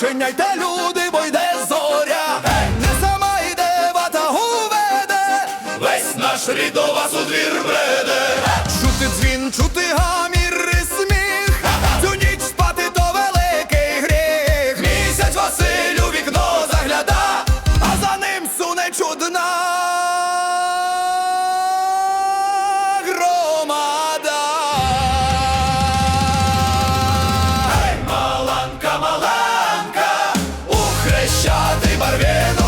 Зачиняйте люди, бо йде зоря, hey! не сама йде, вата веде, весь наш рід до вас у двір бреде, hey! чути дзвін, чути гамі. п'ятий барвінок.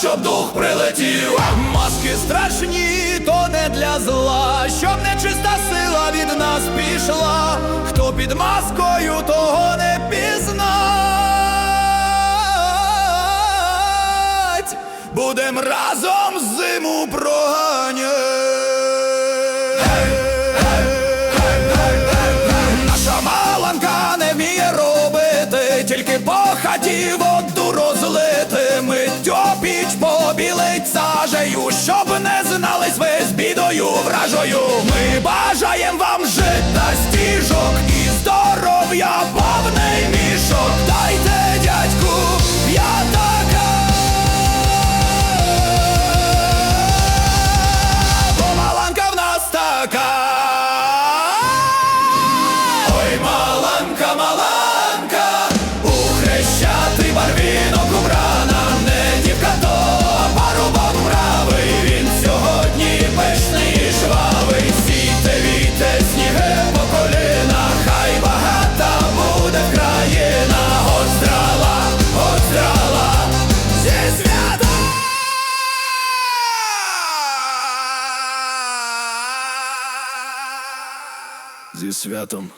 Щоб дух прилетів, маски страшні, то не для зла, щоб нечиста сила від нас пішла, хто під маскою, того не пізнать, будем разом зиму проганять. Hey! Наша маланка не вміє робити, тільки похатів. нею, щоб не знались ви з бідою вражою. Ми зі святом.